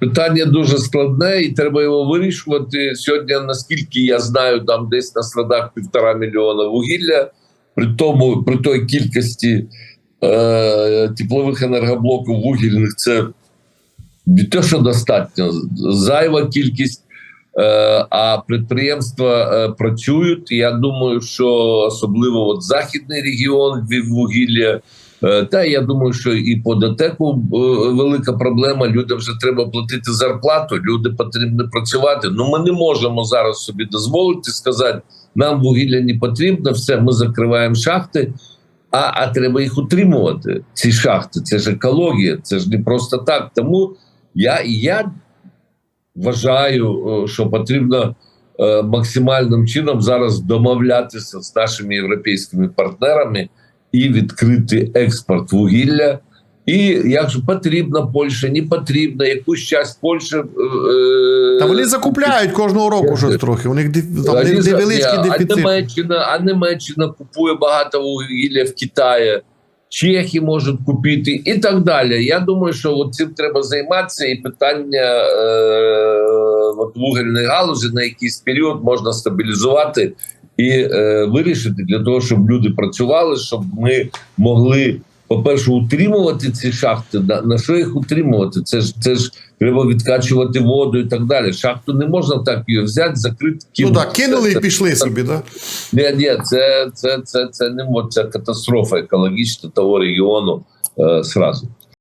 Питання дуже складне, і треба його вирішувати. Сьогодні, наскільки я знаю, там десь на складах півтора мільйона вугілля, при тому, при той кількості е, теплових енергоблоків вугільних, це не те, що достатньо, зайва кількість. Е, а підприємства е, працюють. Я думаю, що особливо от західний регіон вів вугілля. Е, Та я думаю, що і по ДТЕКу е, велика проблема. Людям вже треба платити зарплату. Люди потрібно працювати. Ну ми не можемо зараз собі дозволити сказати, нам вугілля не потрібно, все, ми закриваємо шахти. А, а треба їх утримувати. Ці шахти, це ж екологія, це ж не просто так. Тому я, я вважаю, е, що потрібно максимальним чином зараз домовлятися з нашими європейськими партнерами і відкрити експорт вугілля. І якщо потрібно Польща, не потрібно, якусь часть Польщі. е, Та вони закупляють кожного року щось трохи. У них там Вони за- невеличкий Ні, дефіцит. А Німеччина, а Німеччина купує багато вугілля в Китаї, Чехи можуть купити і так далі. Я думаю, що от цим треба займатися, і питання е, от вугільної галузі на якийсь період можна стабілізувати і е, вирішити для того, щоб люди працювали, щоб ми могли. По-перше, утримувати ці шахти. На, на що їх утримувати? Це ж це ж треба відкачувати воду і так далі. Шахту не можна так її взяти, закрити Ну так, кинули і Це- пішли собі, так? ні, ні, це, це, це, це не мо- це катастрофа екологічна того регіону е, сразу.